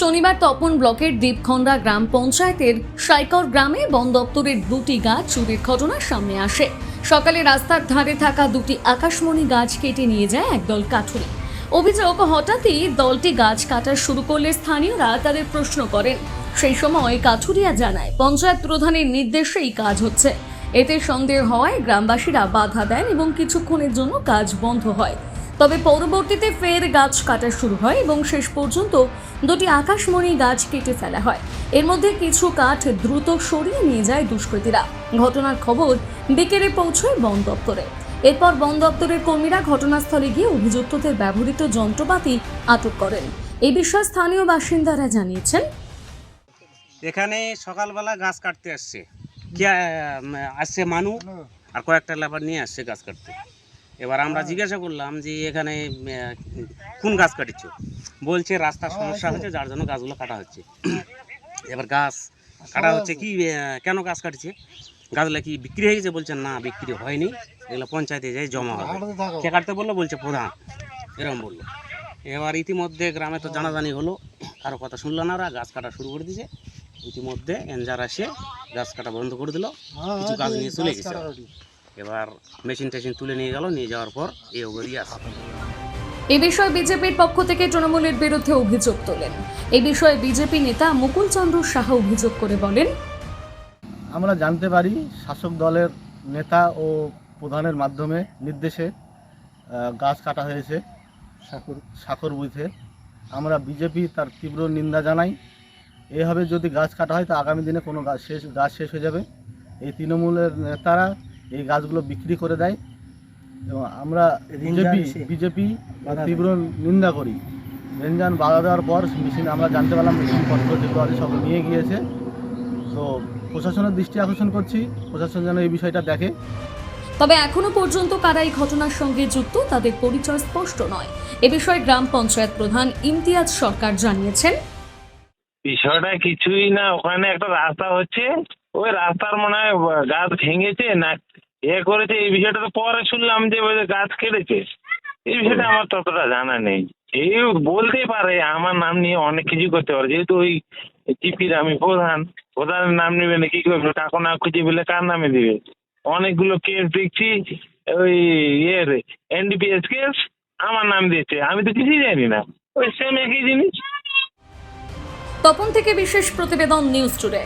শনিবার তপন ব্লকের দীপখন্ডা গ্রাম পঞ্চায়েতের সাইকর গ্রামে বন দপ্তরের দুটি গাছ চুরির ঘটনা সামনে আসে। সকালে রাস্তার ধারে থাকা দুটি আকাশমণি গাছ কেটে নিয়ে যায় একদল কাঠুরি। অভিযোগ, হঠাৎই দলটি গাছ কাটা শুরু করলে স্থানীয়রা তাদের প্রশ্ন করেন। সেই সময় কাঠুরিয়া জানায়, পঞ্চায়েত প্রধানের নির্দেশেই কাজ হচ্ছে। এতে সন্দেহ হওয়ায় গ্রামবাসীরা বাধা দেন এবং কিছুক্ষণের জন্য কাজ বন্ধ হয়। তবে পরবর্তীতে ফের গাছ কাটা শুরু হয় এবং শেষ পর্যন্ত দুটি আকাশমণি গাছ কেটে ফেলা হয়। এর মধ্যে কিছু কাঠ দ্রুত সরিয়ে নিয়ে যায় দুষ্কৃতীরা। ঘটনার খবর বিকেলে পৌঁছয় বন দপ্তরে। এরপর বন দপ্তরের কর্মীরা ঘটনাস্থলে গিয়ে অভিযুক্তদের ব্যবহৃত যন্ত্রপাতি আটক করেন। এই বিষয়ে স্থানীয় বাসিন্দারা জানিয়েছেন। এখানে সকালবেলা গাছ কাটতে আসছে। আসছে মানু আর কয়েকটা লেবার নিয়ে আসছে গাছ কাটতে। এবার আমরা জিজ্ঞাসা করলাম যে এখানে কোন গাছ কাটিছ? বলছে রাস্তার সমস্যা হচ্ছে যার জন্য গাছগুলো কাটা হচ্ছে। এবার গাছ কাটা হচ্ছে কি কেন গাছ কাটছে? গাছগুলো কি বিক্রি হয়ে গেছে? বলছে না বিক্রি হয়নি। এগুলো পঞ্চায়েতে যাই জমা হবে। কে কাটতে বলল? বলছে প্রধান। এরকম বলল। এবার ইতিমধ্যে গ্রামে তো জানাজানি হলো। কারও কথা শুনলো না ওরা গাছ কাটা শুরু করে দিয়েছে। ইতিমধ্যে এনজার আসে গাছ কাটা বন্ধ করে দিল। কিছু গাছ নিয়ে চলে গেছে এবার মেশিন টেশিন তুলে নিয়ে গেল নিয়ে যাওয়ার পর এই অবধি আসে এ বিষয়ে বিজেপির পক্ষ থেকে তৃণমূলের বিরুদ্ধে অভিযোগ তোলেন। এ বিষয়ে বিজেপি নেতা মুকুল চন্দ্র সাহা অভিযোগ করে বলেন আমরা জানতে পারি শাসক দলের নেতা ও প্রধানের মাধ্যমে নির্দেশে গাছ কাটা হয়েছে সাকর সাকর বুথে আমরা বিজেপি তার তীব্র নিন্দা জানাই। এভাবে যদি গাছ কাটা হয় তো আগামী দিনে কোনো গাছ শেষ গাছ শেষ হয়ে যাবে। এই তৃণমূলের নেতারা এই গাছগুলো বিক্রি করে দেয়। এবং আমরা বিজেপি বিজেপি তীব্র নিন্দা করি। রেঞ্জান বাধা দেওয়ার পর মেশিন আমরা জানতে পারলাম যেগুলো আছে সব নিয়ে গিয়েছে। তো প্রশাসনের দৃষ্টি আকর্ষণ করছি। প্রশাসন যেন এই বিষয়টা দেখে। তবে এখনও পর্যন্ত কারা এই ঘটনার সঙ্গে যুক্ত তাদের পরিচয় স্পষ্ট নয়। এ বিষয়ে গ্রাম পঞ্চায়েত প্রধান ইমতিয়াজ সরকার জানিয়েছেন। বিষয়টা কিছুই না ওখানে একটা রাস্তা হচ্ছে। ওই রাস্তার মনে হয় গাছ ভেঙেছে না এ করেছে এই বিষয়টা তো পরে শুনলাম যে ওই গাছ কেটেছে। এই বিষয়টা আমার ততটা জানা নেই। এই বলতেই পারে আমার নাম নিয়ে অনেক কিছু করতে পারে। যেহেতু ওই চিপির আমি প্রধান প্রধানের নাম নেবে না কি করবে? টাকা না খুঁজে পেলে কার নামে দিবে? অনেকগুলো কেস দেখছি ওই ইয়ের এনডিপিএস কেস আমার নাম দিয়েছে। আমি তো কিছুই জানি না। ওই সেম একই জিনিস। তপন থেকে বিশেষ প্রতিবেদন নিউজ টুডে